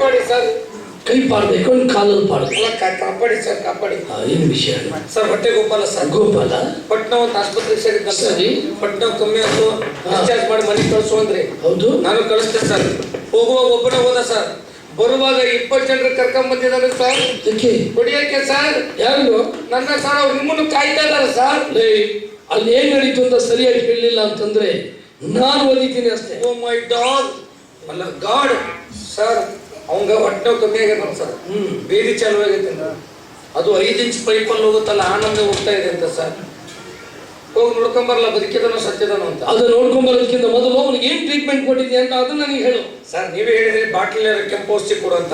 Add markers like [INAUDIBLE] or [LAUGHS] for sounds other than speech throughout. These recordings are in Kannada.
ಕಾಪಾಡಿ ಸರ್. ಕೈ ಪಾಡ್ಬೇಕು ಕಾಲಲ್ಲಿ ಪಾಡ್ಬೇಕು ಎಲ್ಲ ಕಾ- ಕಾಪಾಡಿ ಸರ್ ಕಾಪಾಡಿ. ಏನು ವಿಷಯ ಸರ್ ಹೊಟ್ಟೆ ಗೋಪಾಲ ಸರ್. ಗೋಪಾಲ? ಪಟ್ನ ಒಂದು ಆಸ್ಪತ್ರೆಗೆ ಸೇರಿದ್ದ ಸರಿ. ಪಟ್ನ ಕಮ್ಮಿ ಆಯ್ತು. ಡಿಸ್ಚಾರ್ಜ್ ಮಾಡಿ ಮನೆಗೆ ಕಳಿಸು ಅಂದ್ರಿ. ಹೌದು. ನಾನು ಕಳಿಸ್ತೇನೆ ಸರ್. ಹೋಗುವಾಗ ಒಬ್ಬನೇ ಹೋದ ಸರ್. ಬರುವಾಗ ಇಪ್ಪತ್ತು ಜನರು ಕರ್ಕೊಂಡ್ ಬಂದಿದ್ದಾರೆ ಸರ್. ಯಾಕೆ? ಕುಡಿಯಕ್ಕೆ ಸರ್. ಯಾರು ನನ್ನ ಸರ್ ಅವ್ರು ನಿಮ್ಮನ್ನು ಕಾಯ್ತಾ ಇದ್ದಾರೆ ಸರ್. ಲೇ ಅಲ್ಲಿ ಏನು ನಡೀತು ಅಂತ ಸರಿಯಾಗಿ ಹೇಳಲಿಲ್ಲ ಅಂತಂದ್ರೆ ನಾನು ಓದಿದ್ದೀನಿ ಅಷ್ಟೇ. ಓ ಮೈ ಡಾಗ್ ಅಲ್ಲ ಗಾಡ್ ಸರ್ ಅವಂಗ ಹೊಟ್ಟೆ ಕಮ್ಮಿ ಆಗ್ಯದ ಸರ್. ಹ್ಮ್. ಬೇದಿ ಚಾಲು ಆಗೈತೆ ಅಂತ. ಅದು ಐದು ಇಂಚ್ ಪೈಪಲ್ಲಿ ಹೋಗುತ್ತಲ್ಲ ಆನಂದ ಹೋಗ್ತಾ ಇದೆ ಅಂತ ಸರ್. ಹೋಗಿ ನೋಡ್ಕೊಂಬರಲ್ಲ ಬದುಕಿದನೋ ಸತ್ಯದನೋ ಅಂತ. ಅದು ನೋಡ್ಕೊಂಬರೋದಕ್ಕಿಂತ ಮೊದಲು ಅವನಿಗೆ ಏನ್ ಟ್ರೀಟ್ಮೆಂಟ್ ಕೊಟ್ಟಿದ್ಯಾ ಅಂತ ಅದನ್ನ ನನಗೆ ಹೇಳು. ಸರ್ ನೀವೇ ಹೇಳಿದ್ರೆ ಬಾಟ್ಲಿ ಕೆಂಪು ಔಷಧಿ ಕೊಡುವಂತ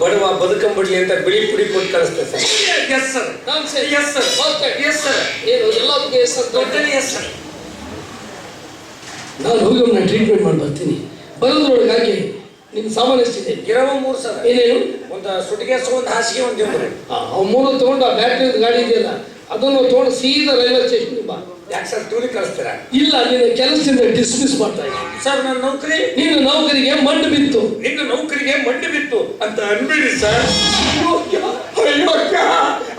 ಬಡವ ಬದುಕಂಬಿಡ್ಲಿ ಅಂತ ಬಿಳಿ ಪುಡಿ ಕೊಟ್ಟು ಕಳಿಸ್ತೇವೆ sir. Yes sir. Yes sir yes sir ಏನು ಎಲ್ಲದಕ್ಕೆ ಎಸ್ ಅಂತ ದೊಡ್ಡ ಎಸ್ ಸರ್ ನಾನು ಹೋಗಿ ಅವನ್ನ ಟ್ರೀಟ್ಮೆಂಟ್ ಮಾಡಿ ಬರ್ತೀನಿ. ಬರೋದ್ರೊಳಗಾಗಿ ನಿನ್ನ ಸಾಮಾನು ಎಷ್ಟಿದೆ ಗಿರವ ಮೂರು ಸರ್ ಏನೇನು ಒಂದು ಸುಟಿಗೆ ಒಂದು ಹಾಸಿಗೆ ಒಂದು ದೇವ್ರು ಅವ್ ಮೂರು ತಗೊಂಡು ಆ ಬ್ಯಾಟ್ರಿ ಗಾಡಿ ಇದೆಯಲ್ಲ ಅದನ್ನು ತಗೊಂಡು ಸೀದಾ ರೈಲ್ವೆ ಸ್ಟೇಷನ್ ಬಾ. ಯಾಕೆ ಸರ್ ಟೂರಿಗೆ ಕಳಿಸ್ತೀರಾ ಇಲ್ಲ ನಿನ್ನ ಕೆಲಸದಿಂದ ಡಿಸ್ಮಿಸ್ ಮಾಡ್ತಾ ಇದ್ದೀನಿ. ಸರ್ ನನ್ನ ನೌಕರಿ? ನಿನ್ನ ನೌಕರಿಗೆ ಮಣ್ಣು ಬಿತ್ತು. ನಿನ್ನ ನೌಕರಿಗೆ ಮಣ್ಣು ಬಿತ್ತು ಅಂತ ಅನ್ಬೇಡಿ ಸರ್.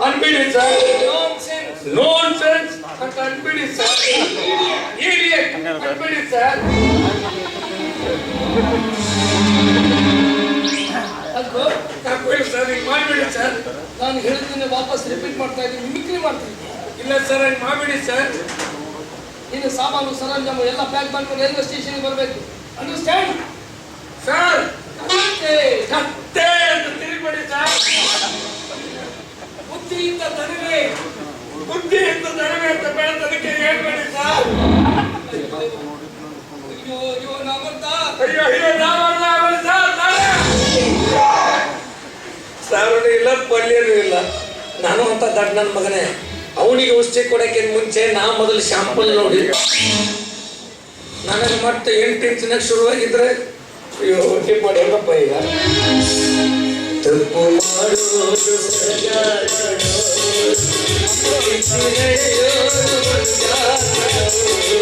ಅನ್ಬೇಡಿ ಸರ್. ನೋನ್ ಸೆನ್ಸ್ ಅಂತ ಅನ್ಬೇಡಿ ಸರ್. ಅನ್ಬೇಡಿ ಸರ್. ತಪ್ಬೇಡಿ ಸರ್? ಮಾಡ್ಬೇಡಿ ಸರ್. ನಾನು ಹೇಳಿದ್ದೀನಿ ವಾಪಸ್ ರಿಪೀಟ್ ಮಾಡ್ತಾ ಇದ್ದೀನಿ. ಮಿಮಿಕ್ರಿ ಮಾಡ್ತೀನಿ. ಇಲ್ಲ ಸರ್ ಹಂಗೆ ಮಾಡ್ಬೇಡಿ ಸರ್. ಇನ್ನು ಸಾಮಾನು ಸರಂಜಾಮು ಎಲ್ಲ ಪ್ಯಾಕ್ ಮಾಡ್ಕೊಂಡು ರೈಲ್ವೆ ಸ್ಟೇಷನ್ಗೆ ಬರಬೇಕು. Understand sir. ಕತ್ತೆ ಅಂತ ತಿರುಗಬೇಡಿ ಸರ್. ಬುದ್ಧಿಯಿಂದ ತನಗೆ ಬುದ್ಧಿಯಿಂದ ತನಗೆ ಅಂತ ಬೆಳೆದಕ್ಕೆ ಹೇಳ್ಬೇಡಿ ಸರ್. ಅಯ್ಯೋ ಅಯ್ಯೋ ನಾವಂತ ಅಯ್ಯೋ ಅಯ್ಯೋ ನಾವಲ್ಲ ಸಾವನು ಇಲ್ಲ ಪಲ್ಯನೂ ಇಲ್ಲ. ನಾನು ಅಂತ ದಡ್ಡ ನನ್ನ ಮಗನೇ, ಅವನಿಗೆ ಔಷಧಿ ಕೊಡೋಕ್ಕಿಂತ ಮುಂಚೆ ನಾ ಮೊದಲು ಶಾಂಪಲ್ ನೋಡಿ. ನನಗೆ ಮತ್ತೆ ಎಂಟು ಇಂಚಿನಾಗ ಶುರುವಾಗಿದ್ರೆ, ಅಯ್ಯೋ, ಹೊಟ್ಟೆ ಮಾಡಿ ಹೆಂಗಪ್ಪ ಈಗ? ತಪ್ಪು ಮಾಡೋದು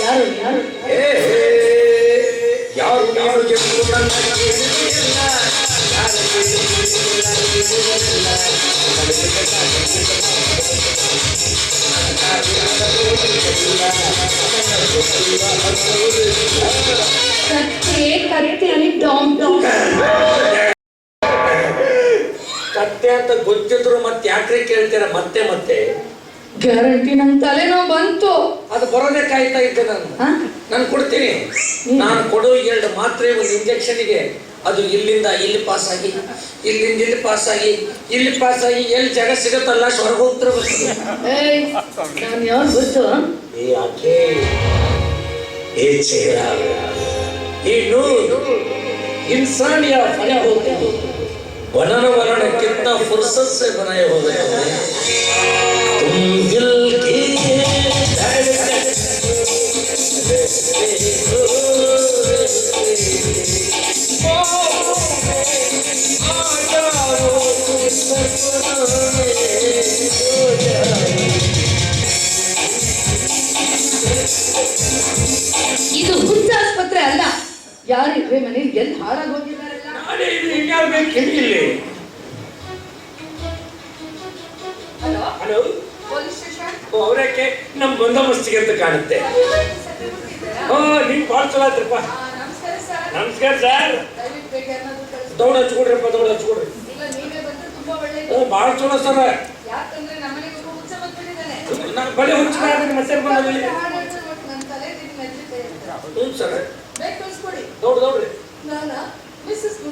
ಯಾರು ಯಾರು ಯಾರು ಯಾರು ಗೆದ್ದು ನನ್ನ ಗೆದ್ದಿಲ್ಲ. ಯಾರು ಗೆದ್ದಿಲ್ಲ, ಕತ್ತೆ ಕತ್ತೆ ಅಲ್ಲಿ ಡಾಮ್ ಡಾಮ್. ಕತ್ತೆ ಅಂತ ಗೊತ್ತಿದ್ರು ಮತ್ತೆ ಯಾಕ್ರೆ ಕೇಳ್ತೀರ? ಮತ್ತೆ ಮತ್ತೆ. ಗ್ಯಾರಂಟಿ ನನ್ ತಲೆನೋವು ಬಂತು. ಅದು ಬರೋದೇ ಕಾಯ್ತಾ ಇದ್ದೆ ನಾನು. ನಾನು ಕೊಡ್ತೀನಿ. ನಾನು ಕೊಡೋ ಎರಡು ಮಾತ್ರೆ ಒಂದು ಇಂಜೆಕ್ಷನ್ಗೆ ಅದು ಇಲ್ಲಿಂದ ಇಲ್ಲಿ ಪಾಸ್ ಆಗಿ ಇಲ್ಲಿಂದ ಇಲ್ಲಿ ಪಾಸ್ ಆಗಿ ಇಲ್ಲಿ ಪಾಸ್ ಆಗಿ ಎಲ್ಲಿ ಜಾಗ ಸಿಗತ್ತಲ್ಲ ಹೊರಗೆ ಹೋಗ್ತಿರ್ಬೇಕು ಇನ್ಸಾನ್ ಯಾ ಫಲ ಯಾರಿದ್ರೆ ಮನೇಲಿ? ಎಲ್ಲಿ ಹಾಳಾಗಿ ಹೋಗಿದ್ದಾರಲ್ಲ ನಾನೇ ಇಲ್ಲಿ ಇನ್ಯಾರು ಬೇಕು ಇಲ್ಲಿ. ಹಲೋ? ಹಲೋ? Police station? ಅವರಕ್ಕೆ ನಮ್ಮ ಬಂದೋಬಸ್ತಿಗೆ ಅಂತ ಕಾಣುತ್ತೆ. ಹಾ ನೀವು ಭಾಳ ಚಲೋ ಆಯ್ತ್ರಪ್ಪ ನಮಸ್ಕಾರ ಸರ್. ದೌಡ್ ಹಚ್ಕೊಡ್ರಪ್ಪ ದೌಡ್ ಹಚ್ಕೊಡ್ರಿ. ಓ ಭಾಳ ಚಲೋ ಸರ್. ಹುಚ್ಚ ಬಳಿ ಹುಚ್ಚಿದ್ರೆ ಮತ್ತೆ ಇರುತ್ತೆ. ಹ್ಞೂ sir. I'm not Mrs.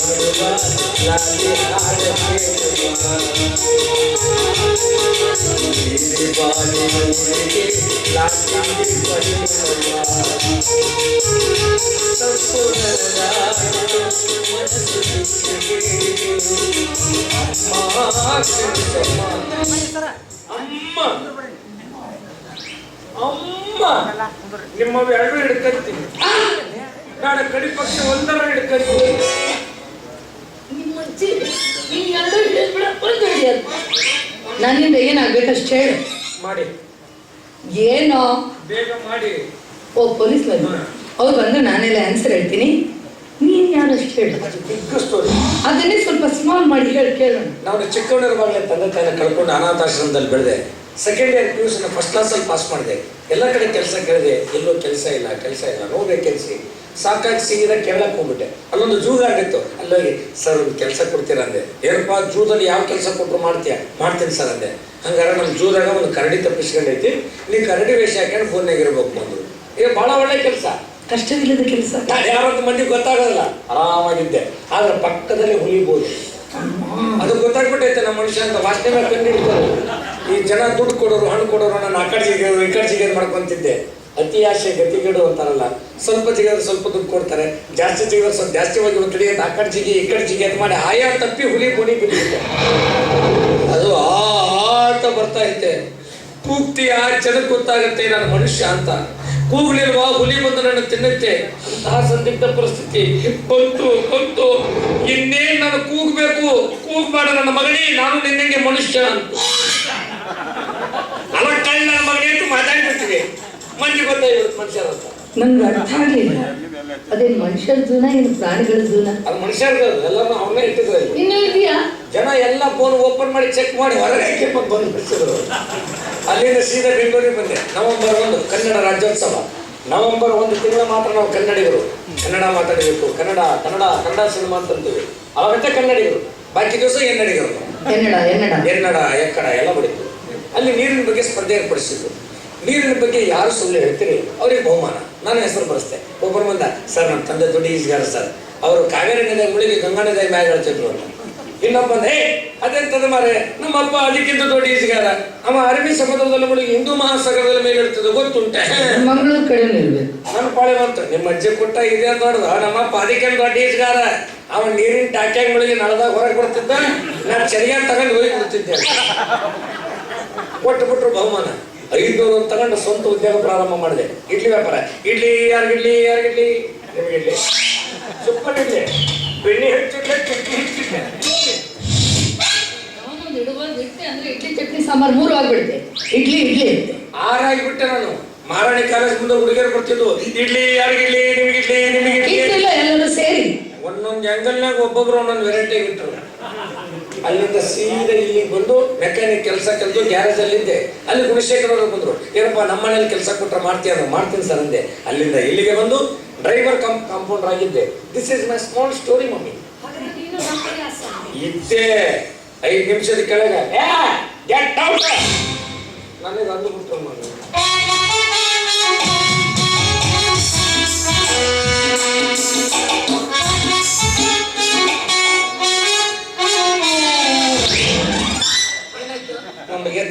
of the dark. [LAUGHS] ನಿಮ್ಮ ಎರಡು ಹಿಡ್ಕಂತೀನಿ ನಾಳೆ ಕಡಿ ಪಕ್ಷ ಒಂದರ ಹಿಡ್ಕಂತೀನಿ ನಿಮ್ಮ ಅಜ್ಜಿ ಈ ಎರಡು ಹೇಳ್ಬಿಡ ಒಂದು ಹಿಡಿಯೋದು ನನ್ನಿಂದ ಏನಾಗ್ಬೇಕಷ್ಟು ಹೇಳು. ಮಾಡಿ. ಏನೋ? ಬೇಗ ಮಾಡಿ. ಓ ಪೊಲೀಸ್ ಅವ್ರು ಬಂದು ನಾನೆಲ್ಲ ಆನ್ಸರ್ ಹೇಳ್ತೀನಿ. ನೀನು ಯಾರು ಅಷ್ಟು ಬಿಗ್ ಸ್ಟೋರಿ ಅದನ್ನೇ ಸ್ವಲ್ಪ ಸ್ಮಾಲ್ ಮಾಡಿ ಹೇಳಿ ಕೇಳೋಣ ನಾನು ಚಿಕ್ಕವನಿರುವಾಗಲೇ ತಂದೆ ತಾಯಿನ ಕಳ್ಕೊಂಡು ಅನಾಥಾಶ್ರಮದಲ್ಲಿ ಬೆಳೆದೆ. Second year P U first ಕ್ಲಾಸಲ್ಲಿ ಪಾಸ್ ಮಾಡಿದೆ. ಎಲ್ಲ ಕಡೆ ಕೆಲಸ ಕೇಳಿದೆ. ಎಲ್ಲೂ ಕೆಲಸ ಇಲ್ಲ ಕೆಲಸ ಇಲ್ಲ. ನೋಡ್ಬೇಕು ವೇಕೆನ್ಸಿ ಸಾಕಾಗಿ ಸೀದಾ ಕೇಳಕ್ಕೆ ಹೋಗ್ಬಿಟ್ಟೆ. ಅಲ್ಲೊಂದು ಜೂ ಆಗಿತ್ತು ಅಲ್ಲೋಗಿ ಸರ್ ಒಂದು ಕೆಲಸ ಕೊಡ್ತೀರಾ? ಅಂದೆ. ಏನಪ್ಪ ಜೂದಲ್ಲಿ ಯಾವ ಕೆಲಸ ಕೊಟ್ಟರು ಮಾಡ್ತೀಯಾ? ಮಾಡ್ತೀನಿ ಸರ್ ಅಂದೆ. ಹಂಗಾರೆ ನಮ್ಮ ಜೂದಾಗ ಒಂದು ಕರಡಿ ತಪ್ಪಿಸ್ಕೊಂಡೈತಿ ನೀ ಕರಡಿ ವೇಷ ಹಾಕೊಂಡು ಫೋನ್ನಾಗಿರ್ಬೇಕು ಇರ್ಬೇಕು ಅಂದ್ರು ಈಗ ಭಾಳ ಒಳ್ಳೆ ಕೆಲಸ. ಕಷ್ಟವಿಲ್ಲದ ಕೆಲಸ. ನಾನು ಯಾವತ್ತು ಮಂದಿ ಗೊತ್ತಾಗೋದಿಲ್ಲ. ಆರಾಮಾಗಿದ್ದೆ. ಆದ್ರೆ ಪಕ್ಕದಲ್ಲಿ ಹುಲಿಬೋದು. ಅದು ಗೊತ್ತಾಗ್ಬಿಟ್ಟೈತೆ ನಮ್ಮ ಮನುಷ್ಯ ಅಂತ. ವಾಸನೆ ಮೇಲೆ ಕಂಡು ಹಿಡ್ತಾರೆ ಈ ಜನ ದುಡ್ಡು ಕೊಡೋರು ಹಣ್ಣು ಕೊಡೋರು ನಾನು ಆ ಕಡೆ ಸಿಗೋದು ಈ ಕಡೆ ಸಿಗೋದು ಮಾಡ್ಕೊಂತಿದ್ದೆ? ಅತಿ ಆಶೆ ಗತಿಗೇಡು ಅಂತಾರಲ್ಲ, ಸ್ವಲ್ಪ ಜಿಗಿದ್ರೆ ಸ್ವಲ್ಪ ದುಡ್ಡು ಕೊಡ್ತಾರೆ, ಜಾಸ್ತಿ ಜಿಗಿದ್ರೆ ಸ್ವಲ್ಪ ಜಾಸ್ತಿ ಹೋಗಿ ಒಂದು ಕಡೆ ಆ ಕಡೆ ಜಿಗಿ, ಈ ಕಡೆ ಜಿಗಿ ಅಂತ ಮಾಡಿ ಆಯಾ ತಪ್ಪಿ ಹುಲಿ ಗುಣಿ ಬಿದ್ದಿದ್ದೆ ಅದು ಆ ಆ ಅಂತ ಬರ್ತಾ ಐತೆ. ಕೂಗ್ತಿ ಆ ಜನಕ್ಕೆ ಗೊತ್ತಾಗುತ್ತೆ ನಾನು ಮನುಷ್ಯ ಅಂತ. ಕೂಗ್ಲಿಲ್ವಾ, ಹುಲಿ ಬಂದು ನನ್ನ ತಿನ್ನುತ್ತೆ. ಅಂತಹ ಸಂದಿಗ್ಧ ಪರಿಸ್ಥಿತಿ. ಬಂತು ಬಂತು. ಇನ್ನೇನ್ ನಾನು ಕೂಗ್ಬೇಕು? ಕೂಗ್ಬೇಡ ನನ್ನ ಮಗನೇ ನಾನು ನಿನ್ನಂಗೆ ಮನುಷ್ಯ ಅಂತ. ಅಲ್ಲ ಕಳ್ಳ ನನ್ನ ಮಗನೇ ಅಂತ ಮಾತಾಡ್ಬಿಡ್ತೀವಿ. ಮಂದಿ ಗೊತ್ತಾಗಿರುತ್ತೆ ಮನುಷ್ಯರ ಅಂತ ನನ್ಗೆ ಅರ್ಥ ಆಗಲಿಲ್ಲ. ಅದೇ ಮನುಷ್ಯರ ಜೀವನ ಏನು ಪ್ರಾಣಿಗಳ ಜೀವನ? ಅದು ಮನುಷ್ಯರ್ದು ಎಲ್ಲಾನು ಅವನ್ನೇ ಇಟ್ಟಿದ್ರೆ ಇನ್ನೂ ಇದೆಯಾ? ಜನ ಎಲ್ಲ ಫೋನ್ ಓಪನ್ ಮಾಡಿ ಚೆಕ್ ಮಾಡಿ ಹೊರಗೆ ಹಾಕಿ ಬಂದು ಬಿಡಿಸಿದ್ರು. ಅಲ್ಲಿಂದ ಸೀದಾ ಬೆಂಗಳೂರಿಗೆ ಬಂದೆ. ನವೆಂಬರ್ ಒಂದು ಕನ್ನಡ ರಾಜ್ಯೋತ್ಸವ. ನವೆಂಬರ್ ಒಂದು ತಿಂಗಳ ಮಾತ್ರ ನಾವು ಕನ್ನಡಿಗರು. ಕನ್ನಡ ಮಾತಾಡಬೇಕು ಕನ್ನಡ ಕನ್ನಡ ಕನ್ನಡ ಸಿನಿಮಾ ಅಂತಂತೀವಿ. ಅವಾಗಂತ ಕನ್ನಡಿಗರು. ಬಾಕಿ ದಿವಸ ಎನ್ನಡಿಗರು. ಎನ್ನಡ ಎನ್ನಡ. ಎನ್ನಡ ಎಕ್ಕಡ ಎಲ್ಲ ಬಡಿತು ಅಲ್ಲಿ ನೀರಿನ ಬಗ್ಗೆ ಸ್ಪರ್ಧೆ ಏರ್ಪಡಿಸಿದ್ರು. ನೀರಿನ ಬಗ್ಗೆ ಯಾರು ಸುಳ್ಳು ಹೇಳ್ತೀರಿ? ಅವ್ರಿಗೆ ಬಹುಮಾನ. ನಾನು ಹೆಸರು ಬರೆಸ್ತೆ. ಒಬ್ಬರು ಬಂದ ಸರ್ ನಮ್ಮ ತಂದೆ ದೊಡ್ಡ ಈಜ್ಗಾರ ಸರ್. ಅವರು ಕಾವೇರಿ ನದಿ ಮುಳುಗಿ ಗಂಗಾ ನದಿ ಮ್ಯಾಗ ಹೇಳ್ತಿದ್ರು ಅಂತ. ಇನ್ನೊಬ್ಬ ಏ ಅದೆಂತದ ಮಾರೆ ನಮ್ಮಪ್ಪ ಅದಕ್ಕಿಂತ ದೊಡ್ಡ ಈಜ್ಗಾರ. ಅವ ಅರಬಿ ಸಮುದ್ರದಲ್ಲಿ ಮುಳುಗಿ ಹಿಂದೂ ಮಹಾಸಾಗರದಲ್ಲಿ ಮೇಲೆ ಇರ್ತದೆ ಗೊತ್ತುಂಟೆ? ಮಂಗಳೂರು ಕಡೆ ನನ್ನ ಪಾಳೆ ಬಂತು ನಿಮ್ಮ ಅಜ್ಜಿ ಕೊಟ್ಟ ಇದೆ ನೋಡ್ದ ನಮ್ಮಪ್ಪ ಅದಕ್ಕಿಂತ ದೊಡ್ಡ ಈಜ್ಗಾರ. ಅವ ನೀರಿನ ಟಾಕ್ಯಾಗ ಮುಳುಗಿ ನಳದಾಗ ಹೊರಗೆ ಬರ್ತಿದ್ದ. ನಾನು ಚರಿಯಾಗಿ ತಗೊಂಡು ಹೋಗಿ ಬಿಡ್ತಿದ್ದೆ ಕೊಟ್ಟು ಬಿಟ್ರು ಬಹುಮಾನ. ಐದ್ನೂರು ತಗೊಂಡು ಸ್ವಂತ ಉದ್ಯೋಗ ಪ್ರಾರಂಭ ಮಾಡಿದೆ. ಇಡ್ಲಿ ವ್ಯಾಪಾರ. ಇಡ್ಲಿ ಯಾರಿಗಿಡ್ಲಿ ಯಾರಿಗಿಡ್ಲಿ ನಿಮಗೆ ಇಡ್ಲಿ. ಸೂಪರ್ ಇಡ್ಲಿ. ಬೆಣ್ಣೆ ಹೆಚ್ಚಿಡ್ಲೆ ಚಟ್ನಿ ಹೆಚ್ಚಿಡ್ಲೆ ಅಂದ್ರೆ ಇಡ್ಲಿ ಚಟ್ನಿ ಸಾಂಬಾರ್ ಮೂರು ಆಗ್ಬಿಡುತ್ತೆ. ಇಡ್ಲಿ ಇಡ್ಲಿ ಆರಾಗಿಬಿಟ್ಟೆ ನಾನು. ಮಾರಾಣಿ ಕಾಲೇಜ್ ಮುಂದೆ ಹುಡುಗಿಯರು ಬರ್ತಿದ್ದು ಇಡ್ಲಿ ಯಾರಿಗಿಡ್ಲಿ ನಿಮಗಿಡ್ಲಿ ನಿಮಗಿಡ್ಲಿ ಎಲ್ಲರೂ ಸೇರಿ. ಒಂದೊಂದು ಆಂಗಲ್ನಾಗ ಒಬ್ಬೊಬ್ರು ಒಂದೊಂದು ವೆರೈಟಿ ಇಟ್ಟರು ಅಲ್ಲಿಂದ ಸೀದಾ ಇಲ್ಲಿ ಬಂದು ಮೆಕ್ಯಾನಿಕ್ ಕೆಲಸ ಕಲಿತು ಗ್ಯಾರೇಜ್ ಅಲ್ಲಿದ್ದೆ. ಅಲ್ಲಿ ಗುಣಶೇಖರ್ ಅವರು ಬಂದ್ರು. ಏನಪ್ಪ ನಮ್ಮ ಮನೇಲಿ ಕೆಲಸ ಕೊಟ್ಟರೆ ಮಾಡ್ತೀಯ ಮಾಡ್ತೀನಿ ಸರ್ ಅಂದೆ. ಅಲ್ಲಿಂದ ಇಲ್ಲಿಗೆ ಬಂದು ಡ್ರೈವರ್ ಕಂಪ್ ಕಾಂಪೌಂಡರ್ ಆಗಿದ್ದೆ. This is my small story mummy. ಇದ್ದೆ ಐದು ನಿಮಿಷದ ಕೆಳಗೆ. ನನಗೆ ಅಂದು ಬಿಟ್ಟು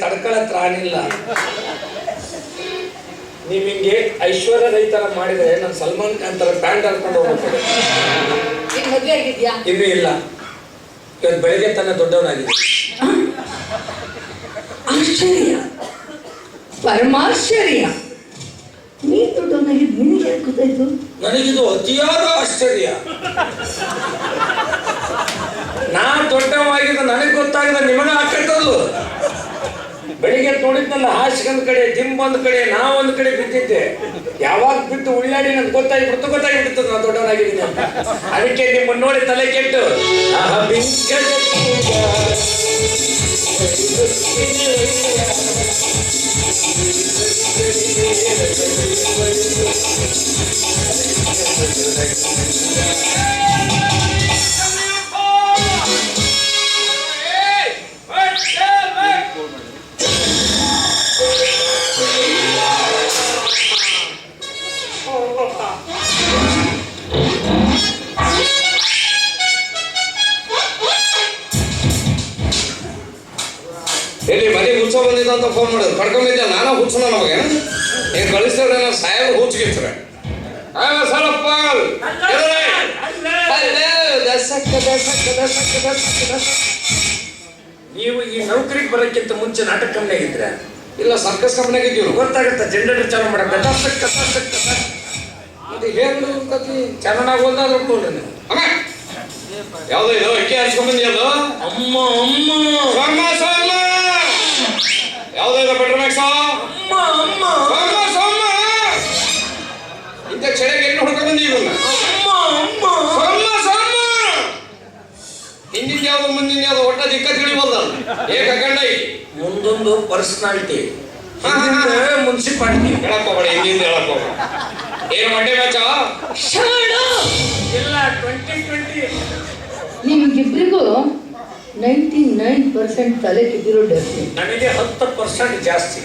ಮಮ್ಮಿ ಆಗಿಲ್ಲ ನೀವ್ ಹಿಂಗೆ ಐಶ್ವರ್ಯ ರೈತರ ಮಾಡಿದ್ರೆ ನಾನು ಸಲ್ಮಾನ್ ಖಾನ್ ತರ ಬ್ಯಾಂಡ್ ಹಾಕೊಂಡು ಆಗಿದ್ಯಾ? ಇನ್ನೂ ಇಲ್ಲ. ಇವತ್ತು ಬೆಳಿಗ್ಗೆ ತನ್ನ ದೊಡ್ಡವನಾಗಿದೆ ಆಶ್ಚರ್ಯ. ಪರಮಾಶ್ಚರ್ಯ. ನೀ ನಿನಗೆ ಗೊತ್ತಾಯ್ತು ನನಗಿದು ಅತಿಯಾದ ಆಶ್ಚರ್ಯ. ನಾ ದೊಡ್ಡವಾಗಿದ್ದು ನನಗೆ ಗೊತ್ತಾಗಿದೆ ನಿಮಗ ಹಾಕತ್ತದು ಬೆಳಿಗ್ಗೆ ನೋಡಿದ್ನಲ್ಲ ಹಾಸಿಗೊಂದ್ ಕಡೆ ಜಿಮ್ ಒಂದ್ ಕಡೆ ನಾ ಒಂದ್ ಕಡೆ ಬಿದ್ದಿದ್ದೆ. ಯಾವಾಗ ಬಿದ್ದು ಉಳ್ಳಾಡಿ ಗೊತ್ತಾಗಿ ಗೊತ್ತಾಗ್ಬಿಡ್ತು ಗೊತ್ತಾಗ್ಬಿಡ್ತದ ನಾ ದೊಡ್ಡವನಾಗಿದ್ದೀನಿ ಅದಕ್ಕೆ ನಿಮ್ಮನ್ನ ನೋಡಿ ತಲೆ ಕೆಟ್ಟು Thank ಬಿಂಕದ ಅಂತ ಫೋನ್ ಮಾಡಿದ್ರು. ಕಡ್ಕೊಂಡಿದ್ದೆ ನಾನು ಹುಚ್ಚನ ನಮಗೆ ಹಿಂಗೆ ಕಳಿಸ್ತಾರೆ ನಾನು ಸಾಯಂ ಹುಚ್ಚಿಗಿರ್ತಾರೆ. ಆ ಸರಪ್ಪ! ನೀವು ಈ ನೌಕರಿಗೆ ಬರೋಕ್ಕಿಂತ ಮುಂಚೆ ನಾಟಕ ಕಂಪ್ನಿಯಾಗ ಇಲ್ಲ ಸರ್ಕಸ್ ಕಂಪ್ನಿಯಾಗ ಇದ್ದೀವಿ ಗೊತ್ತಾಗುತ್ತೆ ಜನರೇಟರ್ ಚಾಲು ಮಾಡಬೇಕು ಕಸ ಕಸ ಅದು ಹೇಗೆ ಕತಿ ಚೆನ್ನಾಗಿ ಹೋದಾದ್ರೂ ಕೊಡ್ರಿ ನೀವು. ಯಾವ್ದು ಇದು ಅಕ್ಕಿ ಹರಿಸ್ಕೊಂಡ್ಬಂದಿಯಲ್ಲ ಅಮ್ಮ ಅಮ್ಮ! ಯಾವ್ದಾದ್ರು ಬೆಟರ್ ಮ್ಯಾಕ್ಸ್ ಇಂಥ ಚಳಿಗೆ ಎಲ್ಲಿ ಅಮ್ಮ ಬಂದಿ ಇವನ್ನ ಹಿಂದಿನ ಯಾವ್ದು ಮುಂದಿನ ಯಾವ್ದು ಒಟ್ಟ ದಿಕ್ಕ ತಿಳಿಬೋದ ಏಕ ಕಂಡೈ ಮುಂದೊಂದು ಪರ್ಸನಾಲಿಟಿ ಮುನ್ಸಿಪಾಲಿಟಿ ಹೇಳಕ್ಕೋಬೇಡ ಹಿಂದಿಂದ ಹೇಳಕ್ಕೋಬೇಡ ಏನ್ ಮಂಡೆ ಮ್ಯಾಚ ಇಲ್ಲ ಟ್ವೆಂಟಿ ಟ್ವೆಂಟಿ ನಿಮ್ಗಿಬ್ರಿಗೂ ನೈಂಟಿ ನೈನ್ ಪರ್ಸೆಂಟ್ ತಲೆ ತಿದ್ದಿರೋ ಡರ್ಟಿ ನನಗೆ ಹತ್ತು ಪರ್ಸೆಂಟ್ ಜಾಸ್ತಿ.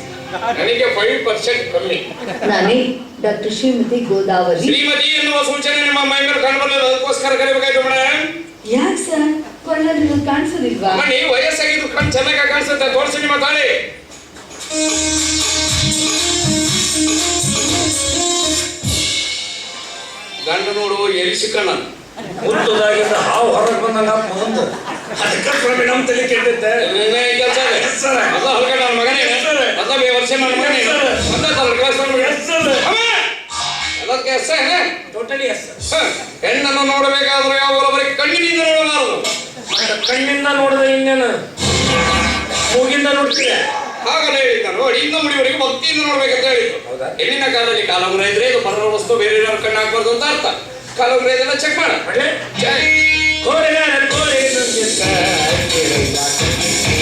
ನನಗೆ ಫೈವ್ ಪರ್ಸೆಂಟ್ ಕಮ್ಮಿ. ನಾನೇ ಡಾಕ್ಟರ್ ಶ್ರೀಮತಿ ಗೋದಾವರಿ. ಶ್ರೀಮತಿ ಎನ್ನುವ ಸೂಚನೆ ನಿಮ್ಮ ಮೈ ಮೇಲೆ ಕಂಡು ಬರಲಿಲ್ಲ ಅದಕ್ಕೋಸ್ಕರ ಕರಿಬೇಕಾಯ್ತು ಮೇಡಮ್ ಯಾಕೆ ಸರ್? ಕೊಳ್ಳಲ್ಲಿ ನೀವು ಕಾಣಿಸೋದಿಲ್ವಾ? ಅಮ್ಮ ನೀವು ವಯಸ್ಸಾಗಿದ್ದು ಕಣ್ ಚೆನ್ನಾಗಿ ಕಾಣಿಸುತ್ತೆ. ತೋರಿಸಿ ನಿಮ್ಮ ತಾಳಿ. ಗಂಡ ನೋಡು ಎಲಿಸಿಕಣ್ಣ ಮುತ್ತದಾಗಿಂದ ಹಾವು ಹೊರಗೆ ಬಂದಂಗ ಮೊದಲು ಅದಕ್ಕೆ ಸ್ವಾಮಿ ನಮ್ಮ ತಲೆ ಕೆಟ್ಟಿದ್ದೆ. ಹೆಣ್ಣನ್ನು ನೋಡಬೇಕಾದ್ರೆ ಯಾವ ಬರೀ ಕಣ್ಣಿನಿಂದ ನೋಡಬಾರದು ಕಣ್ಣಿಂದ ನೋಡಿದ ಇನ್ನೇನು? ಮೂಗಿಂದ ನೋಡ್ತೀರ? ಹಾಗಲ್ಲ ಹೇಳಿದ್ದಾನು ಅಡಿಯಿಂದ ಮುಡಿವರಿಗೆ ಭಕ್ತಿಯಿಂದ ನೋಡ್ಬೇಕಂತ ಹೇಳಿದ್ರು ಹೌದಾ? ಹೆಣ್ಣಿನ ಕಾಲದಲ್ಲಿ ಕಾಲ ಇದ್ರೆ ಇದು ಪರರ ವಸ್ತು ಬೇರೆ ಕಣ್ಣು ಹಾಕ್ಬಾರ್ದು ಅಂತ ಅರ್ಥ. ಕಾಲಂಗ್ರ ಇದೆಲ್ಲ ಚೆಕ್ ಮಾಡ ಒಳ್ಳೆ ಜೈ. ಕೋರೆಗಾರ ಕೋರೆ ನುಂಗಿದ್ದ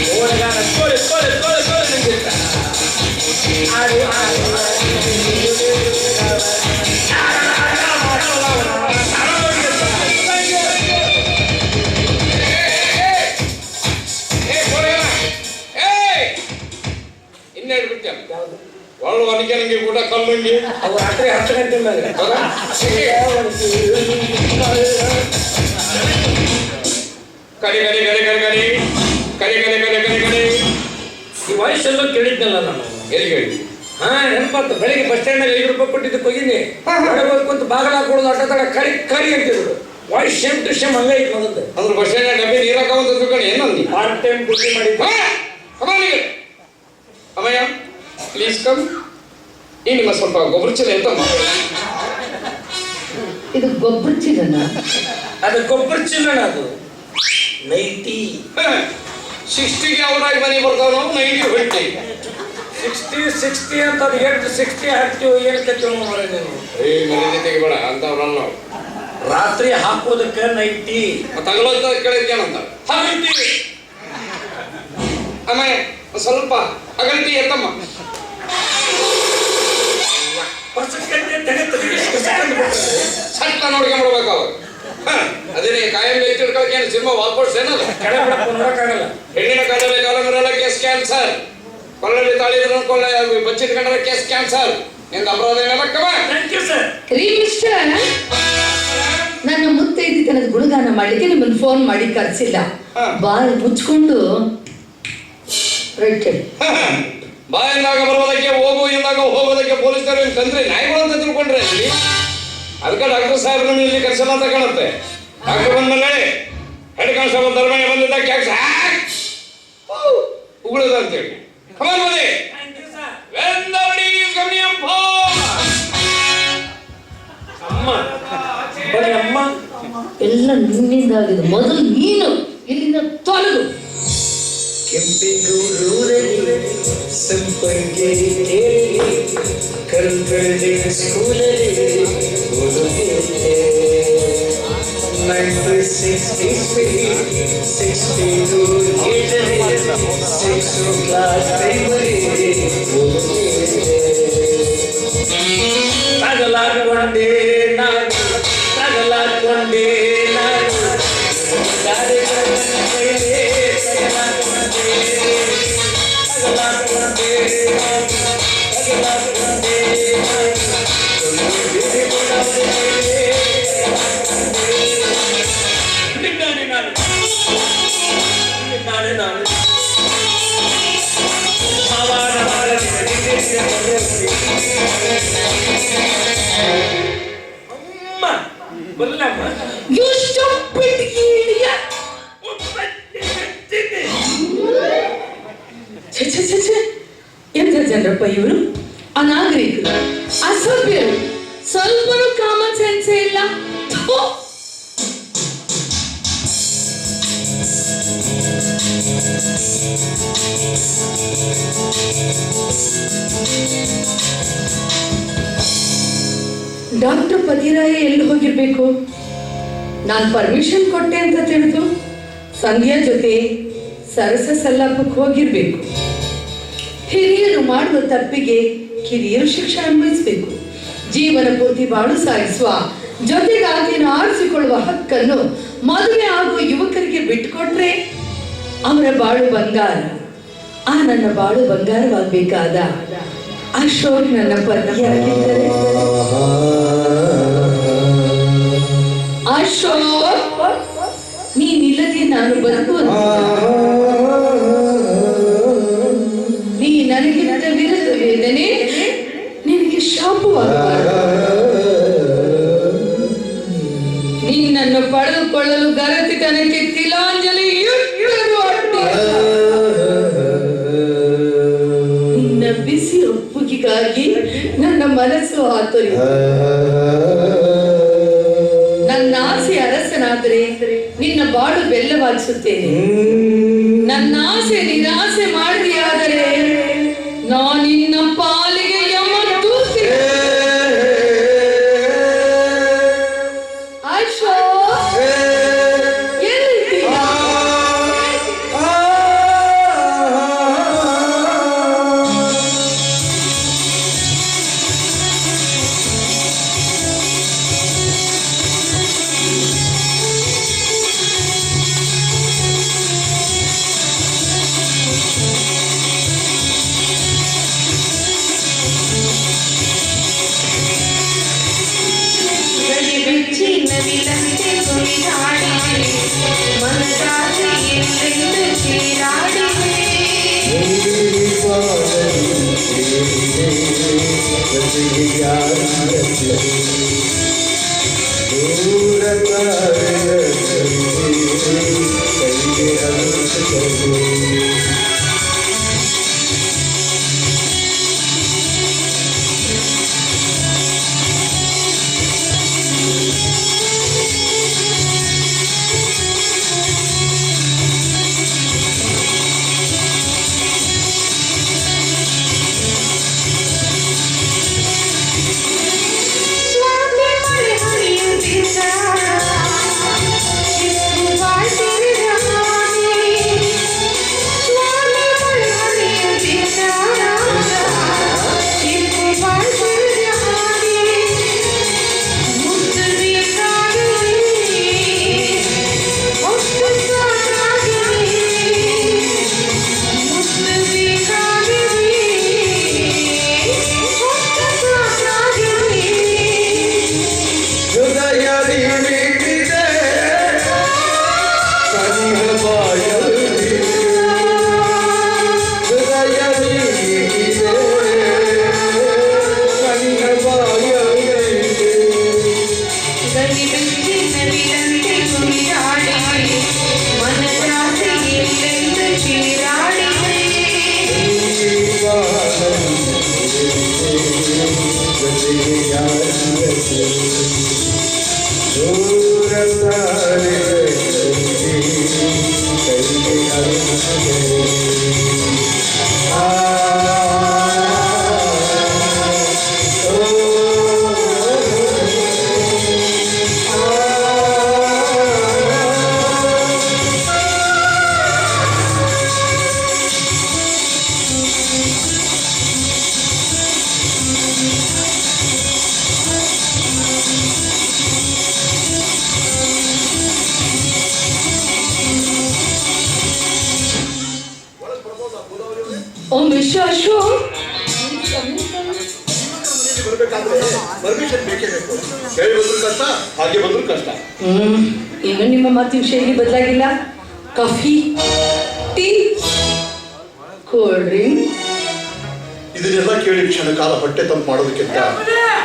ಕೋರೆಗಾರ ಕೋರೆ ಕೋರೆ ಕೋರೆ ಕೋರೆ ನುಂಗಿದ್ದ ಆಡು ಆಡು ಏ, ಒಳ್ಳೆ ಒನಕೆ ನಂಗೆ ಊಟ ಕಲ್ಲಂಗಿ ಅವು ರಾತ್ರಿ ಹತ್ತು ಗಂಟೆ ಮೇಲೆ? ಕರಿ ಕರಿ ಕರಿ ಕರಿ ಕರಿ ಕರಿ ಕರಿ ಕರಿ ಕರಿ ಕರಿ ಈ ವಯಸ್ಸೆಲ್ಲ ಕೇಳಿದ್ನಲ್ಲ ನಾನು. ಎಲ್ಲಿ ಹೇಳಿ ಹಾ ನೆನಪಾತು ಬೆಳಿಗ್ಗೆ ಬಸ್ ಸ್ಟ್ಯಾಂಡ್ ಐದು ರೂಪಾಯಿ ಕೊಟ್ಟಿದ್ದಕ್ಕೆ ಹೋಗಿನಿ ಹಾ, ಹಾ. ಬಾಗಲ ಹಾಕೊಳ್ಳೋದು ಆಟ ತಡ ಕರಿ ಕರಿ ಅಂತಿದ್ರು ವಾಯ್ಸ್ ಸೇಮ್ ಟು ಸೇಮ್ ಹಂಗೆ ಐತೆ ಮೊದಲು ಅಂದ್ರೆ ಬಸ್ ಸ್ಟ್ಯಾಂಡ್ ಡಬ್ಬಿ ತಿಳ್ಕೊಂಡು ಏನಂದಿ ಪಾರ್ಟ್ ಟೈಮ್ ಬುದ್ಧಿ ಮಾಡಿದ್ದೆ. ಅಮ್ಮಯ್ಯ ಪ್ಲೀಸ್ ಕಮ್ ಈ ನಿಮ್ಮ ಸ್ವಲ್ಪ ಗೊಬ್ಬರ ಚೀಲ ಎಂತಮ್ಮ ಇದು ಗೊಬ್ಬರ ಚೀಲನ? ಅದು ಗೊಬ್ಬರ ಚಿಲ್ಲಣ ಅದು. ನೈಟಿ. ಸಿಕ್ಸ್ಟಿಗೆ ಅವರಾಗಿ ಮನೆ ಬರ್ತಾವ ನೈಟಿ ಹೊಟ್ಟಿ ಸಿಕ್ಸ್ಟಿ ಸಿಕ್ಸ್ಟಿ ಅಂತ ಅದು ಎಷ್ಟು ಸಿಕ್ಸ್ಟಿ ಹಾಕ್ತೀವಿ ಏನು ಕತ್ತೀವಿ ಮನೆ ಏ ಮನೆ ತೆಗಿಬೇಡ ಅಂತವ್ರಲ್ಲ ನಾವು ರಾತ್ರಿ ಹಾಕೋದಕ್ಕೆ ನೈಟಿ. ತಗಲೋದ ಕೇಳಿದ್ಯೇನಂತ? ಹಾಕಂತೀವಿ ಆಮೇಲೆ ಸ್ವಲ್ಪ ಅಗಲ್ತಿ ಎತ್ತಮ್ಮ ಸಣ್ಣ ನೋಡಿಕೆ ಮಾಡ್ಬೇಕು ಅವ್ರು ಅದೇನೇ ಕಾಯಂ ಎಲೆಕ್ಟ್ರಿಕಲ್ ಏನು ಸಿನಿಮಾ ವಾಲ್ಪೋರ್ಸ್ ಏನದು? ನೋಡಕ್ಕಾಗಲ್ಲ ಹೆಣ್ಣಿನ ಕಾಯಿಲೆ ಕಾಲಮಿರಲ್ಲ ಕೇಸ್ ಕ್ಯಾನ್ಸರ್. ಕೊಳ್ಳಲ್ಲಿ ತಾಳಿದ್ರು ಕೊಳ್ಳೆ ಬಚ್ಚಿಟ್ಕೊಂಡ್ರೆ ಕೇಸ್ ಕ್ಯಾನ್ಸರ್. ನಿಂದ ಅಪರಾಧ ಏನಲ್ಲಕ್ಕವ ರೀ ಮಿಸ್ಟರ್ ನನ್ನ ಮುತ್ತೈದಿ ತನದ ಗುಣಗಾನ ಮಾಡ್ಲಿಕ್ಕೆ ನಿಮ್ಮನ್ನು ಫೋನ್ ಮಾಡಿ ಕರೆಸಿಲ್ಲ ಬಾರ್ ಮುಚ್ಕೊಂಡು ರೈಟ್ [LAUGHS] ಹೇಳಿ ಬಾಯಿಂದಾಗ ಬರೋದಕ್ಕೆ ಹೋಗು ಎಂದಾಗ ಹೋಗೋದಕ್ಕೆ ಪೊಲೀಸರು ತಂದ್ರೆ ನಾಯಿಗಳು ಅಂತ ತಿಳ್ಕೊಂಡ್ರೆ ಇಲ್ಲಿ. ಅದಕ್ಕೆ ಡಾಕ್ಟರ್ ಸಾಹೇಬ್ರನ್ನ ಇಲ್ಲಿ ಕರ್ಸಲ್ಲ ಅಂತ ಕಾಣುತ್ತೆ. ಡಾಕ್ಟರ್ ಬಂದ್ಮೇಲೆ ಹೆಡ್ ಕಾನ್ಸ್ಟೇಬಲ್ ಧರ್ಮಯ್ಯ ಬಂದಿದ್ದ ಕ್ಯಾಕ್ಸ್. ಉಗುಳದ ಅಂತೇಳಿ ಕಮಾನ್ ಬನ್ನಿ. When the ಬರೀ ಅಮ್ಮ. ಎಲ್ಲ ನಿನ್ನಿಂದ ಆಗಿದೆ. ಮೊದಲು ನೀನು ಇಲ್ಲಿಂದ ತೊಲಗು. ಕೆಂಪೇಗೌಡೂರಲ್ಲಿ ಸಂಪಂಗೆ ಕಲ್ಕಳ್ಳಿ ಸ್ಕೂಲಲ್ಲಿ ಓದುತ್ತಿದ್ದೆ ninety sixty sixty two six class primary ಓದುತ್ತಿದ್ದೆ ತಗಲಾಕೊಂಡೆ You stupid idiot! ಛೆ, ಜನರಪ್ಪ ಅನಾಗರಿಕರು ಅಸಭ್ಯರು ಸ್ವಲ್ಪನೂ ಕಾಮನ್ ಸೆನ್ಸ್ ಇಲ್ಲ. ಡಾಕ್ಟರ್ ಪತಿರಾಯ ಎಲ್ಲಿ ಹೋಗಿರ್ಬೇಕು? ನಾನು ಪರ್ಮಿಷನ್ ಕೊಟ್ಟೆ ಅಂತ ತಿಳಿದು ಸಂಧ್ಯಾ ಜೊತೆ ಸರಸ ಸಲ್ಲಾಪಕ್ಕೆ ಹೋಗಿರ್ಬೇಕು. ಹಿರಿಯರು ಮಾಡುವ ತಪ್ಪಿಗೆ ಕಿರಿಯರು ಶಿಕ್ಷೆ ಅನ್ವಯಿಸಬೇಕು. ಜೀವನ ಪೂರ್ತಿ ಬಾಳು ಸಾಗಿಸುವ, ಜೊತೆಗಾಗಿ ಆರಿಸಿಕೊಳ್ಳುವ ಹಕ್ಕನ್ನು ಮದುವೆ ಆಗುವ ಯುವಕರಿಗೆ ಬಿಟ್ಟುಕೊಟ್ರೆ ಅವರ ಬಾಳು ಬಂಗಾರ. ಆ ನನ್ನ ಬಾಳು ಬಂಗಾರವಾಗಬೇಕಾದ ಅಶೋಕ್ ನನ್ನ ಪತಿಯಾಗಿದ್ದರೆ. ಅಶೋಕ್ ನೀನಿಲ್ಲದೆ ನಾನು ಬದುಕುವುದು ಬೆಲ್ಲವಾಗಿಸುತ್ತೇನೆ ನನ್ನ ಹಾಗೆ ಬಂದ್ರು ಕಷ್ಟ. ಹ್ಮ್ ಇನ್ನು ನಿಮ್ಮ ಮಾತಿನ ಶೈಲಿ ಬದಲಾಗಿಲ್ಲ? Coffee tea cold drink? ಇದನ್ನೆಲ್ಲ ಕೇಳಿ ಕ್ಷಣ ಕಾಲ ಹೊಟ್ಟೆ ತಂಪು ಮಾಡೋದಕ್ಕಿಂತ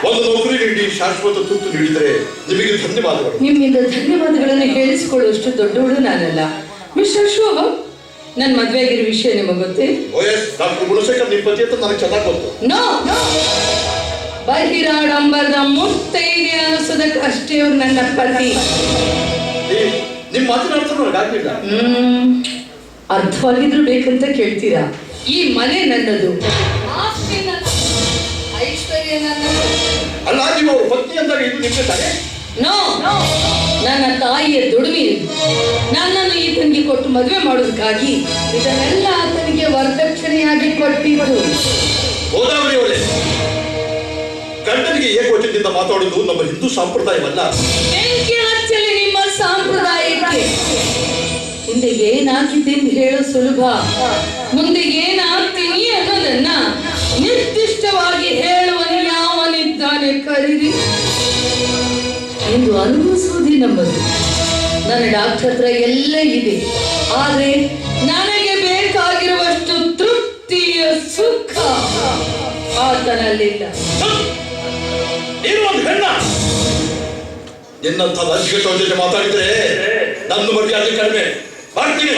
ಒಂದು ನೌಕರಿ ನೀಡಿ ಶಾಶ್ವತ ತುತ್ತು ನೀಡಿದರೆ ನಿಮಗೆ ಧನ್ಯವಾದಗಳು. ನಿಮ್ಮಿಂದ ಧನ್ಯವಾದಗಳನ್ನು ಹೇಳಿಸಿಕೊಳ್ಳುವಷ್ಟು ದೊಡ್ಡವಳು ನಾನಲ್ಲ. ಮಿಸ್ಟರ್ ಶೋಭ ನನ್ನ ಮದುವೆ ಆಗಿರೋ ವಿಷಯ ನಿಮಗೆ ಗೊತ್ತೇ? ಓ ಎಸ್ ಡಾಕ್ಟರ್ ಗುಣಶೇಖರ್ ನಿಮ್ಮ ಪತಿ ಅಂತ ನನಗೆ ಚೆನ್ನಾಗಿ ಗೊತ್ತು. ನೋ. ಬಹಿರಾಡಂಬರದ ಮುತ್ತೈದೆ ಅನಿಸೋದಕ್ಕೆ ಅಷ್ಟೇ ಅವ್ರು ನನ್ನ ಪತಿ. ನಿಮ್ಮ ಹ್ಮ್ ಅರ್ಥವಾಗಿದ್ರು ಬೇಕಂತ ಕೇಳ್ತೀರಾ? ಈ ಮನೆ ನನ್ನದು. ಆಸ್ತಿ ನನ್ನದು. ಐಶ್ವರ್ಯ ನನ್ನದು. ಅಲ್ಲ ನೀವು ಅವ್ರ ಪತ್ನಿ ಅಂದಾಗ ಇದು ನಿಮಗೆ ತಾನೆ? ನೋ ನನ್ನ ತಾಯಿಯ ದುಡಿಮೆ ನನ್ನನ್ನು ಈ ತಂಗಿ ಕೊಟ್ಟು ಮದುವೆ ಮಾಡೋದಕ್ಕಾಗಿ ಇದನ್ನೆಲ್ಲ ಆತನಿಗೆ ವರದಕ್ಷಿಣೆಯಾಗಿ ಕೊಟ್ಟಿದ್ದು ಗೋದಾವರಿ ಗಂಡನಿಗೆ ಏಕವಚನದಿಂದ ಮಾತಾಡುವುದು ನಮ್ಮ ಹಿಂದೂ ಸಂಪ್ರದಾಯವಲ್ಲ? ನಿಮ್ಮ ಸಾಂಪ್ರದಾಯಕ್ಕೆ? ಹಿಂದೆ ಏನಾಗಿದ್ದೆಂದು ಹೇಳೋ ಸುಲಭ. ಮುಂದೆ ಏನಾಗ್ತೀನಿ ಅನ್ನೋದನ್ನ ನಿರ್ದಿಷ್ಟವಾಗಿ ಹೇಳುವನು ಯಾವನಿದ್ದಾನೆ ಕರೀರಿ. ಎಂದು ಅನುಭವಿಸುವುದೇ ನಮ್ಮದು. ನನ್ನ ಡಾಕ್ಟರ್ ಹತ್ರ ಎಲ್ಲ ಇದೆ. ಆದರೆ ನನಗೆ ಬೇಕಾಗಿರುವಷ್ಟು ತೃಪ್ತಿಯ ಸುಖ ಆತನಲ್ಲಿಲ್ಲ. ನೀನು ಒಂದು ಹೆಣ್ಣ. ನಿನ್ನಂತ ಲಂಚಗೆಟ್ಟವ್ರ ಜೊತೆ ಮಾತಾಡಿದ್ರೆ ನನ್ನ ಮರ್ಯಾದೆ ಕಡಿಮೆ. ಮಾಡ್ತೀನಿ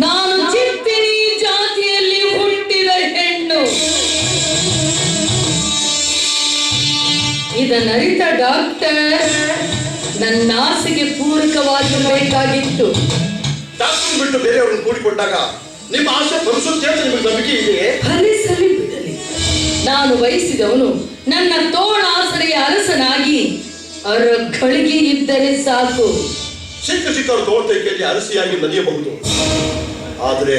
ನಾನು ಚಿಪ್ಪಿನಿ ಜಾತಿಯಲ್ಲಿ ಹುಟ್ಟಿದ ಹೆಣ್ಣು. ಇದನ್ನರಿತ ಡಾಕ್ಟರ್ ನನ್ನ ಆಸೆಗೆ ಪೂರಕವಾಗಿರಬೇಕಾಗಿತ್ತು. ಡಾಕ್ಟರ್ ಬಿಟ್ಟು ಬೇರೆಯವ್ರನ್ನ ಕೂಡಿಕೊಂಡಾಗ ನಿಮ್ಮ ಆಸೆ ಫಲಿಸುತ್ತೆ ಅಂತ ನಿಮಗೆ ನಂಬಿಕೆ ಇದೆಯೇ? ಫಲಿಸಲಿ ಬಿಡಲಿ. ನಾನು ಬಯಸಿದವನು ನನ್ನ ತೋಳಾಸರೆಯ ಅರಸನಾಗಿ ಅರಗಳಿಗೆ ಇದ್ದರೆ ಸಾಕು. ಚಿಕ್ಕ ಚಿಕ್ಕವರು ತೋಳ್ತೈಕೆಯಲ್ಲಿ ಅರಸಿಯಾಗಿ ನಲಿಯಬಹುದು ಆದರೆ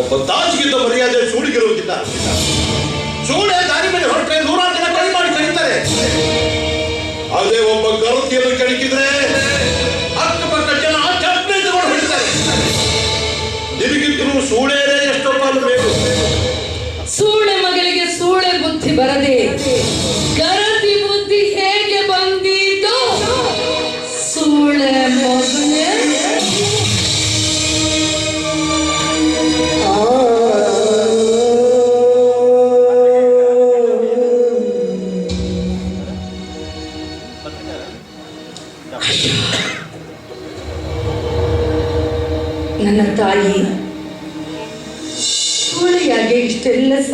ಒಬ್ಬ ತಾಜಿಗಿಂತ ಮರ್ಯಾದೆ ಸೂಳಿಗಿರುವುದಿಲ್ಲ ಸೂಳೆ ದಾರಿ ಮೇಲೆ ಹೊರಟ್ರೆ ನೂರಾರು ಜನ ಕೈ ಮಾಡಿ ಕರೀತಾರೆ. ಅದೇ ಒಬ್ಬ ಗರತಿಯನ್ನು ಕೆಣಕಿದ್ರೆ ನಿನಗಿದ್ರು ಸೂಳೇನೇ ಎಷ್ಟೋ ಪಾಲು ಬೇಕು. ಸೂಳೆ ಮಗಳಿಗೆ ಸೂಳೆ ಬುದ್ಧಿ ಬರದೆ.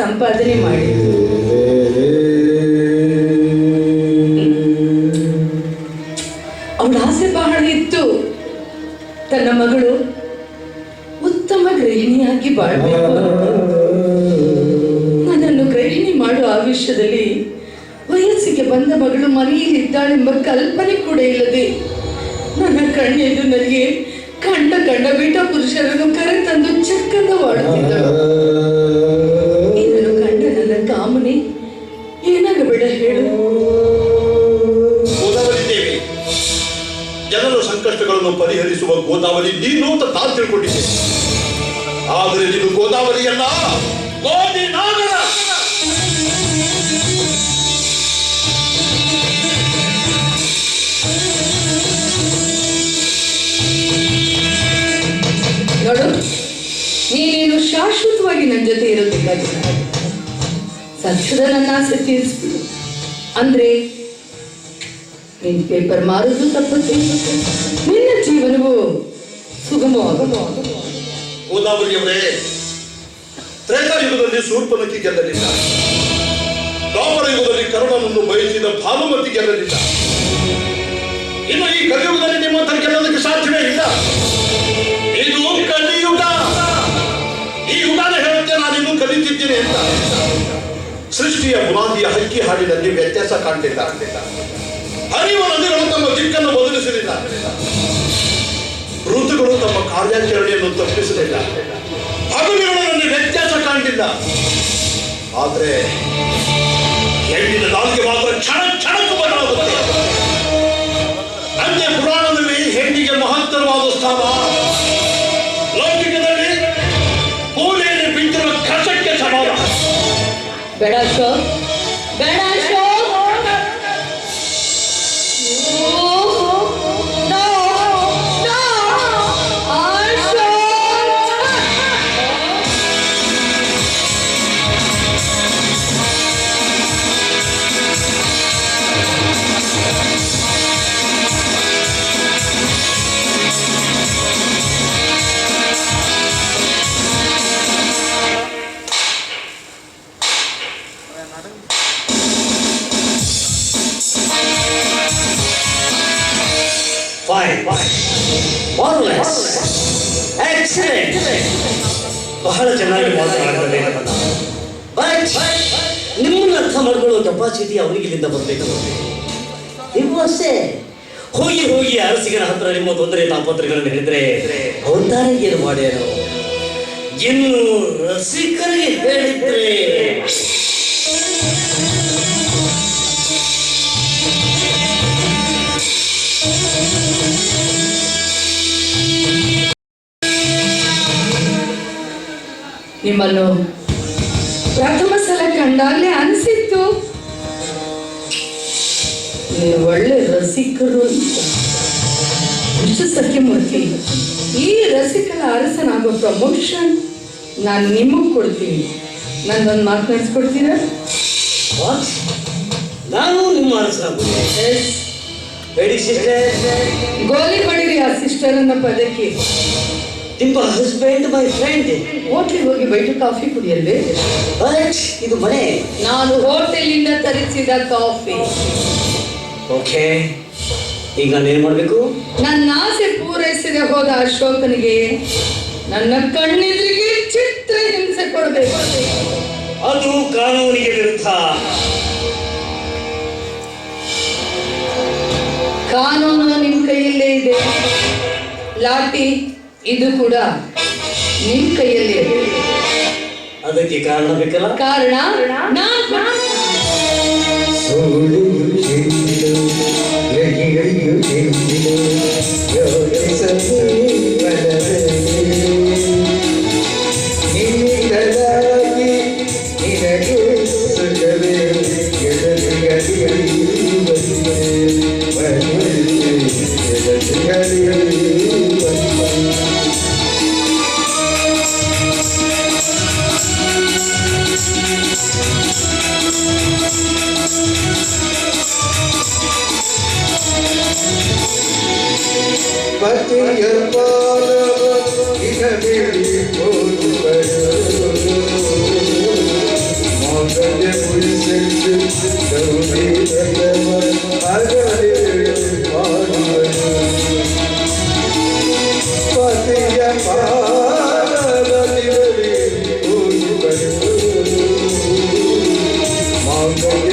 ಸಂಪಾದನೆ ಮಾಡಿ. ಅವಳ ಆಸೆ ಬಹಳ ಇತ್ತು. ತನ್ನ ಮಗಳು ನೀನು ಅಂತ ತಾನು ತಿಳ್ಕೊಂಡಿದ್ದೆ. ಆದರೆ ನೀನು ಗೋದಾವರಿಯಲ್ಲ ಗೋದಿ ನಾಗರ. ನೀನೇನು ಶಾಶ್ವತವಾಗಿ ನನ್ನ ಜೊತೆ ಇರೋದಿಲ್ಲ ಸತ್ಯದ ನನ್ನ ಆಸೆ ತೀರಿಸ್ಬಿಡು. ಅಂದ್ರೆ, ನೀನ್ ಪೇಪರ್ ಮಾರೋದು ತಪ್ಪು ನಿನ್ನ ಜೀವನವು ಸುಗಮವಾಗಬಹುದು ಗೋದಾವರಿಯವರೇ ತ್ರೇತಾಯುಗದಲ್ಲಿ ಶೂರ್ಪನಕ್ಕಿ ಗೆಲ್ಲಲಿಲ್ಲ. ದ್ವಾಪರ ಯುಗದಲ್ಲಿ ಕರುಣನನ್ನು ಬಯಸಿದ ಭಾನುಮತಿ ಗೆಲ್ಲಲಿಲ್ಲ. ಇನ್ನು ಈ ಕಲಿಯುಗದಲ್ಲಿ ನಿಮ್ಮಂತ ಗೆಲ್ಲೋದಕ್ಕೆ ಸಾಧ್ಯವೇ ಇಲ್ಲ. ಇದು ಕಲಿಯುಗ. ಈ ಯುಗಾನ ಹೇಳುತ್ತೆ ನಾನಿನ್ನೂ ಕಲಿತಿದ್ದೀನಿ ಅಂತ. ಸೃಷ್ಟಿಯ ಬುನಾದಿಯ ಹಕ್ಕಿ ಹಾಡಿನಲ್ಲಿ ವ್ಯತ್ಯಾಸ ಕಾಣ್ತಿಲ್ಲ. ತಮ್ಮ ಕಾರ್ಯಾಚರಣೆಯನ್ನು ತಪ್ಪಿಸಲಿಲ್ಲ ಅಗಲಿಗಳಲ್ಲಿ ವ್ಯತ್ಯಾಸ ಕಾಣಲಿಲ್ಲ ಆದ್ರೆ ಹೆಣ್ಣಿನ ನಾಲ್ಕು ಮಾತ್ರ ಕ್ಷಣ ಕ್ಷಣಕ್ಕೂ ಬದಲಾಗುತ್ತೆ ಬಹಳ ಚೆನ್ನಾಗಿ ಮಾತನಾಡಿದ್ದಾರೆ ನಿಮ್ಮನ್ನು ಅರ್ಥ ಮಾಡ್ಕೊಳ್ಳೋ ಕೆಪಾಸಿಟಿ ಅವರಿಗೆ ಇಲ್ಲಿಂದ ಬರಬೇಕು. ನೀವು ಅಷ್ಟೇ ಹೋಗಿ ಹೋಗಿ ಅರಸಿಗನ ಹತ್ರ ನಿಮ್ಮ ತೊಂದರೆ ತಾಪತ್ರಗಳನ್ನು ಹೇಳಿದ್ರೆ ಅವತಾರ ಏನು ಮಾಡ್ಯಾರೋ ಇನ್ನು ರಸಿಕರಿಗೆ ಹೇಳಿದ್ರೆ ನಿಮ್ಮನ್ನು ಪ್ರಥಮ ಸಲ ಕಂಡಾಗ್ಲೇ ಅನಿಸಿತ್ತು. ನೀವು ಒಳ್ಳೆ ರಸಿಕರು ಸತ್ಯಮೂರ್ತಿ ಈ ರಸಿಕನ ಅರಸನಾಗೋ ಪ್ರಮೋಷನ್ ನಾನು ನಿಮಗೆ ಕೊಡ್ತೀನಿ. ನನ್ನೊಂದು ಮಾತನಾಡಿಸ್ಕೊಡ್ತೀರಾ What? ನಾನು ನಿಮ್ಮ ಹೇಳಿ ಸಿಸ್ಟರ್ ಗೋಲಿ ಮಾಡಿರಿ ಆ ಸಿಸ್ಟರ್ ಅನ್ನೋ ಪದಕ್ಕೆ. ನಿಮ್ಮ ಹಸ್ಬೆಂಡ್ ಮೈ ಫ್ರೆಂಡ್ ಹೋಟ್ಲಿಗೆ ಹೋಗಿ ಬೈಟು ಕಾಫಿ ಕುಡಿಯಲ್ವೇ? ಬಟ್ ಇದು ಮನೆ. ನಾನು ಹೋಟೆಲಿಂದ ತರಿಸಿದ ಕಾಫಿ ಓಕೆ ಈಗ ನಾನೇನು ಮಾಡಬೇಕು? ನನ್ನ ಆಸೆ ಪೂರೈಸದೆ ಹೋದ ಅಶೋಕನಿಗೆ ನನ್ನ ಕಣ್ಣೆದುರಿಗೆ ಚಿತ್ರ ಹಿಂಸೆ ಕೊಡಬೇಕು. ಅದು ಕಾನೂನಿಗೆ ವಿರುದ್ಧ ಕಾನೂನು ನಿಮ್ ಕೈಯಲ್ಲೇ ಇದೆ ಲಾಠಿ ಇದು ಕೂಡ ನಿಮ್ ಕೈಯಲ್ಲೇ ಇದೆ ಅದಕ್ಕೆ ಕಾರಣ ಬೇಕಲ್ಲ ಕಾರಣ ನಾನು ಪತಿಯ Thank.